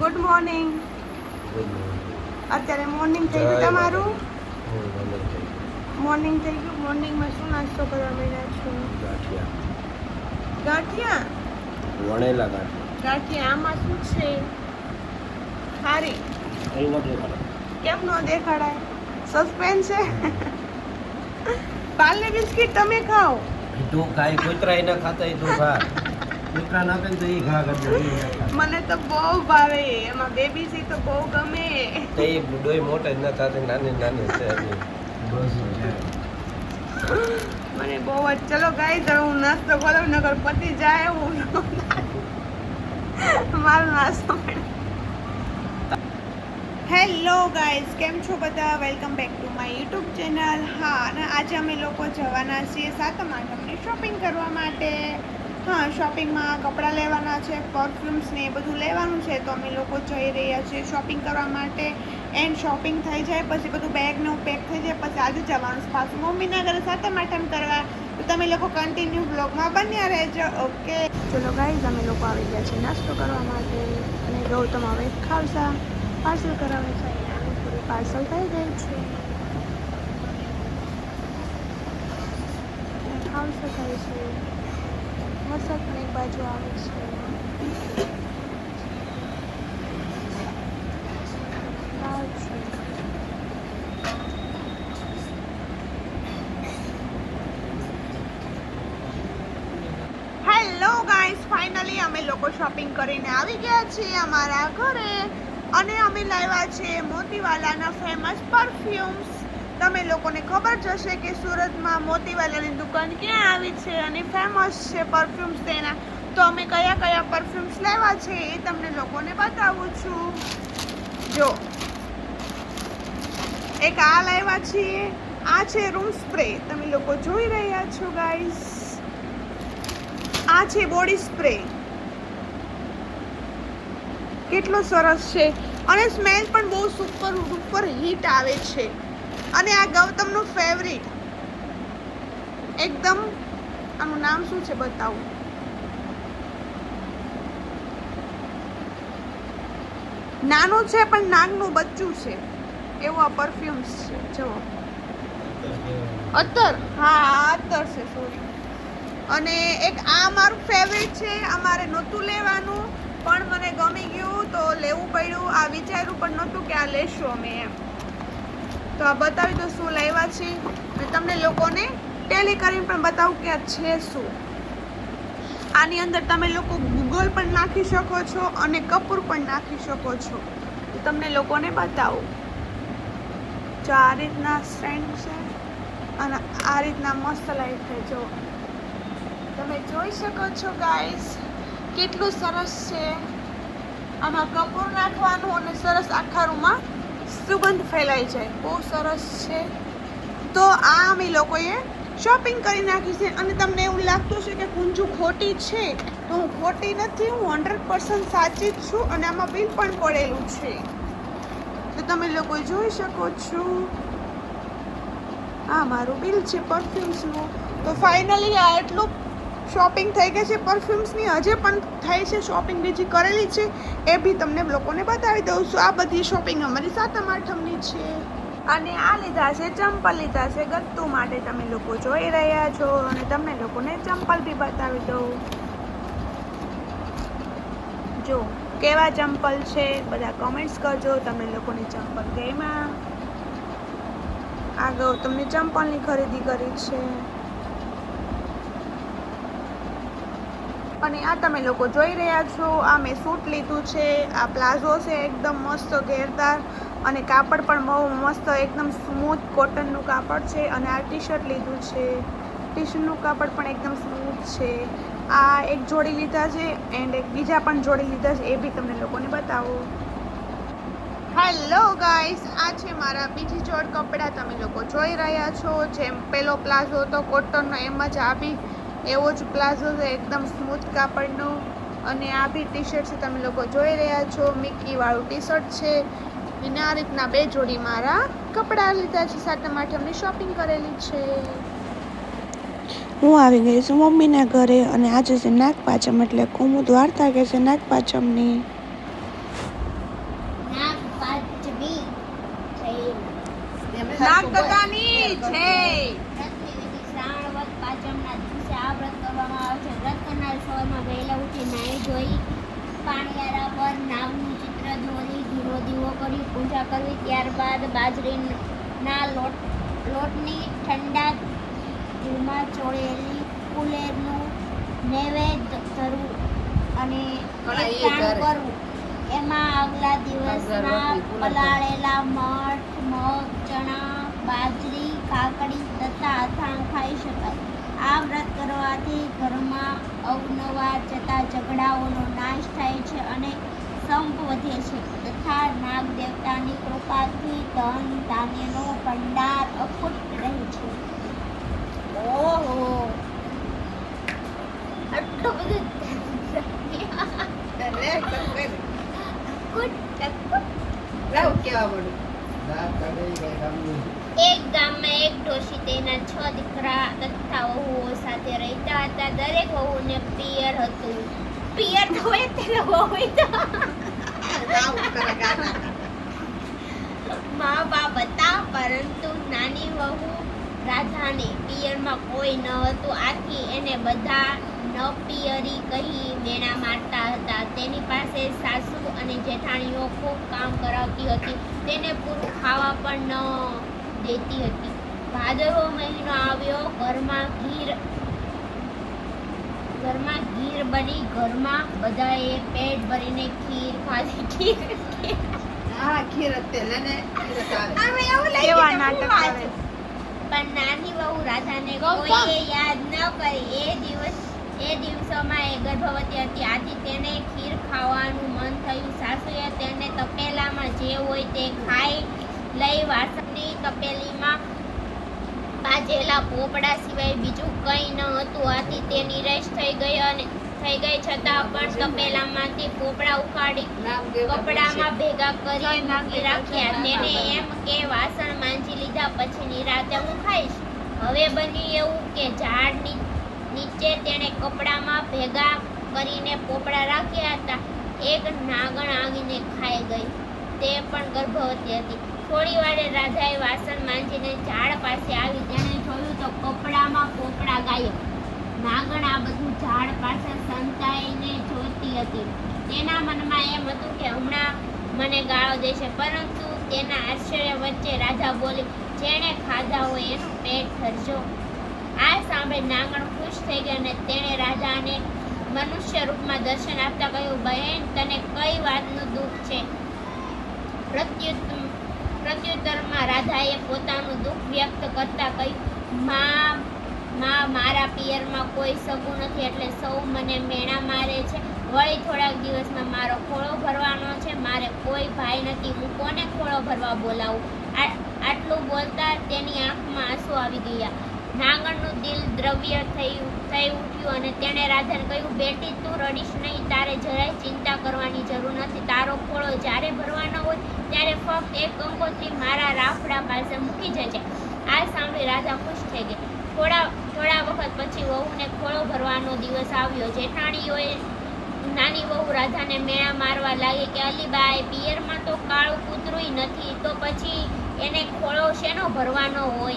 Good morning અત્યારે morning થઈ ગયું તમારું? મોર્નિંગ થઈ ગયું. મોર્નિંગમાં શું નાસ્તો કરવા મળ્યા છો? ગાંઠિયા. વણેલા ગાંઠિયા. ગાંઠિયા આમાં શું છે? ખારી. કેમ ન દેખાડાય? સસ્પેન્સ છે? પાર્લે બિસ્કિટ તમે ખાઓ. તું ખાઈ કૂતરા ના ખાતા તું ખા. કૂતરા આપે ને તો એ ઘા કરી મને તો બહુ ભાવે એમાં બેબી સી તો બહુ ગમે. તો એ ડોય મોટા જ નતા તે નાની નાની છે મને બહુ જ ચલો ગાઈ તો હું નાસ્તો કરો નગર પતિ જાય હું મારો નાસ્તો હેલો ગાઈઝ કેમ છો બધા? Welcome back to my YouTube channel હા અને આજે અમે લોકો જવાના છીએ સાતમ આઠમની શોપિંગ કરવા માટે. હા શોપિંગમાં કપડાં લેવાના છે પરફ્યુમ્સ ને એ બધું લેવાનું છે, તો અમે લોકો જઈ રહ્યા છીએ શોપિંગ કરવા માટે. એન્ડ શોપિંગ થઈ જાય, પછી બધું બેગ ને પેક થઈ જાય, પછી આજે જવાનું પાછું મમ્મીના ઘરે સાથે આઠમ કરવા. તો તમે લોકો કન્ટિન્યુ બ્લોગમાં બન્યા રહેજો ઓકે ચલો ગાઈઝ અમે લોકો આવી ગયા છીએ નાસ્તો કરવા માટે. અને ગૌતમ હવે ખાવસા પાર્સલ કરાવે છે. પૂરી પાર્સલ થઈ ગઈ છે. ખાવશે થાય છે. વરસાદ પણ એક બાજુ આવે છે. હેલો ગાઈસ ફાઇનલી અમે લોકો શોપિંગ કરીને આવી ગયા છીએ અમારા ઘરે. અને અમે લાવ્યા છે મોતીવાલાના ફેમસ પરફ્યુમ્સ તમે લોકોને ખબર જ હશે કે સુરતમાં મોતીવાલાની દુકાન ક્યાં આવી છે અને ફેમસ છે પરફ્યુમ્સ તેના. તો અમે કયા કયા પરફ્યુમ્સ લેવા છે એ તમને લોકોને બતાવું છું. જો, એક આ લાવ્યા છીએ. આ છે રૂમ સ્પ્રે તમે લોકો જોઈ રહ્યા છો ગાઈસ આ છે બોડી સ્પ્રે કેટલો સરસ છે. અને સ્મેલ પણ બહુ સુપર સુપર હીટ આવે છે. અને આ ગૌતમનું ફેવરિટ એકદમ આનું નામ શું છે બતાવું? નાનું છે પણ નાગનું બચ્ચું છે. એવું આ પરફ્યુમ્સ છે. જુઓ. અત્તર હા અત્તર છે સોરી અને એક આ મારું ફેવરિટ છે અમારે નહોતું લેવાનું, પણ મને ગમી ગયું તો લેવું પડ્યું. આ વિચાર્યું પણ નહોતું કે આ લેશું અમે એમ. તો આ બતાવી દો શું લાવ્યા છે. અને તમને લોકોને ટેલી કરીને પણ બતાવું કે આ છે શું. આની અંદર તમે લોકો ગૂગલ પણ નાખી શકો છો અને કપૂર પણ નાખી શકો છો. તમને લોકોને બતાવું. જો આ રીતના સ્ટેન્ડ છે અને આ રીતના મસ્ત લાઈટ છે જો તમે જોઈ શકો છો ગાઈસ કેટલું સરસ છે. આમાં કપૂર નાખવાનું અને સરસ આખા રૂમમાં સુગંધ ફેલાઈ જાય. બહુ સરસ છે. તો આ અમે લોકોએ શોપિંગ કરી નાખી છે અને તમને એવું લાગતું છે કે કુંજુ ખોટી છે. તો હું ખોટી નથી, હું હંડ્રેડ પર્સન્ટ સાચી જ છું અને આમાં બિલ પણ પડેલું છે. તો તમે લોકો જોઈ શકો છો. આ મારું બિલ છે પરફ્યુમ્સનું તો ફાઇનલી આ એટલું શોપિંગ થઈ ગઈ છે, પરફ્યુમ્સની હજે પણ થઈ છે, શોપિંગ બીજી કરેલી છે, એ બી તમને લોકોને બતાવી દઉં છું. આ બધી શોપિંગ અમારી સાતમ આઠમની છે. અને આ લીધા છે, ચંપલ લીધા છે, ગત્તુ માટે તમે લોકો જોઈ રહ્યા છો અને તમને લોકોને ચંપલ બી બતાવી દઉં. જો, કેવા ચંપલ છે, બધા કમેન્ટ્સ કરજો, તમે લોકોની ચંપલ ગઈમાં આગળ તમને ચંપલની ખરીદી કરી છે. અને આ તમે લોકો જોઈ રહ્યા છો. આ મેં સૂટ લીધું છે. આ પ્લાઝો છે, એકદમ મસ્ત ઘેરદાર અને કાપડ પણ બહુ મસ્ત, એકદમ સ્મૂથ કોટનનું કાપડ છે અને આ ટી શર્ટ લીધું છે. ટી શર્ટનું કાપડ પણ એકદમ સ્મૂથ છે. આ એક જોડી લીધા છે એન્ડ એક બીજા પણ જોડી લીધા છે. એ બી તમને લોકોને બતાવો. હેલો ગાઈસ આ છે મારા બીજી જોડ કપડાં. તમે લોકો જોઈ રહ્યા છો. જેમ પેલો પ્લાઝો હતો કોટનનો એમ જ આ બી એવો જ પ્લાઝો છે એકદમ સ્મૂથ કાપડનો. અને આ બી ટી શર્ટ છે તમે લોકો જોઈ રહ્યા છો. મિકીવાળું ટી શર્ટ છે. અને આ રીતના બે જોડી મારા કપડાં લીધા છે સાતમ આઠમની શોપિંગ કરેલી છે. હું આવી ગઈ છું મમ્મીના ઘરે અને આજે છે નાગપાચમ એટલે કુમુ દ્વારતા કે છે નાગપાચમની. નાગપાચમી. છે આ વ્રત કરવામાં આવે છે. વ્રત કરનાર સવારમાં વહેલા ઉઠી નાહી ધોઈ પાણીયારા પર નામનું ચિત્ર દોરી ધીરો દીવો કરી પૂજા કરવી. ત્યારબાદ બાજરીના લોટ લોટની ઠંડા ઘીમાં ચોળેલી કુલેરનું નૈવેદ્ય ધરવું અને કરવું. એમાં આગલા દિવસના પલાળેલા મઠ મગ ચણા બાજરી કાકડી તથા અથાણ ખાઈ શકાય. આ વ્રત કરવાથી ઘરમાં અવનવા જતા ઝઘડાઓનો નાશ થાય છે અને સંપ વધે છે. તથા નાગ દેવતાની કૃપાથી ધન ધાન્યનો ભંડાર અખૂટ રહે છે. ઓહો! આટલું બધું. એક ગામમાં ડોશી તેના છ દીકરા તથા વહુઓ સાથે રહેતા હતા. દરેક વહુને પિયર હતું. પિયર તો હોય તેને વહુ તો. મા બાપ હતા, પરંતુ નાની વહુ રાધાને પિયરમાં કોઈ ન હતું. આથી એને બધા ન પિયરી કહી મેણા મારતા હતા. તેની પાસે સાસુ અને જેઠાણીઓ ખૂબ કામ કરાવતી હતી. તેને પૂરું ખાવા પણ ન દેતી હતી. ભાદરવો મહિનો આવ્યો ઘરમાં ઘીર ઘરમાં ઘીર બની ઘરમાં બધાએ પેટ ભરીને ખીર ખાધી ખીર હા ખીર અત્યારે કેવા નાટક પણ નાની વહુ રાધાને કોઈએ યાદ ન કરી એ દિવસ એ દિવસોમાં એ ગર્ભવતી હતી. આથી તેને ખીર ખાવાનું મન થયું. સાસુએ તેને તપેલામાં જે હોય તે ખાઈ લઈ. વાસણની તપેલીમાં ભાજેલા પોપડા સિવાય બીજું કંઈ ન હતું. આથી તે નિરાશ થઈ ગઈ અને થઈ ગઈ છતાં પણ તપેલામાંથી પોપડા ઉખાડી કપડામાં ભેગા કરી મૂકી રાખ્યા. તેને એમ કે વાસણ માંજી લીધા પછી નિરાતે હું ખાઈશ. હવે બન્યું એવું કે ઝાડ નીચે તેણે કપડામાં ભેગા કરીને પોપડા રાખ્યા હતા. એક નાગણ આવીને ખાઈ ગઈ. તે પણ ગર્ભવતી હતી. થોડી વારે રાજાએ વાસણ માંજીને ઝાડ પાસે આવી તેણે જોયું તો કપડામાં પોપડા ગાયબ નાગણ આ બધું ઝાડ પાસે સંતાઈને જોતી હતી. તેના મનમાં એમ હતું કે હમણાં મને ગાળો દેશે, પરંતુ તેના આશ્ચર્ય વચ્ચે રાજા બોલી, જેણે ખાધા હોય એનું પેટ ભરજો. આ સાંભળી નાગણ ખુશ થઈ ગઈ અને તેણે રાજાને મનુષ્ય રૂપમાં દર્શન આપતા કહ્યું, બહેન, તને કઈ વાતનું દુઃખ છે? પ્રત્યુત્તર પ્રત્યુત્તરમાં રાધાએ પોતાનું દુઃખ વ્યક્ત કરતા કહ્યું, માં મારા પિયરમાં કોઈ સગું નથી, એટલે સૌ મને મેણા મારે છે. વળી થોડાક દિવસમાં મારો ખોળો ભરવાનો છે. મારે કોઈ ભાઈ નથી. હું કોને ખોળો ભરવા બોલાવું? આટલું બોલતા તેની આંખમાં આંસુ આવી ગયા. નાગણનું દિલ દ્રવ્ય થયું થઈ ઉઠ્યું અને તેણે રાધાને કહ્યું, બેટી, તું રડીશ નહીં, તારે જરાય ચિંતા કરવાની જરૂર નથી. તારો ખોળો જ્યારે ભરવાનો હોય ત્યારે ફક્ત એક કંકોત્રી મારા રાફડા પાસે મૂકી જજે. આ સાંભળી રાધા ખુશ થઈ ગઈ. થોડા થોડા વખત પછી વહુને ખોળો ભરવાનો દિવસ આવ્યો. જેઠાણીઓએ, નાની વહુ રાધાને મેળા મારવા લાગી કે, અલીબાઈ, પિયરમાં તો કાળું કૂતરુંય નથી. તો પછી એને ખોળો શેનો ભરવાનો હોય?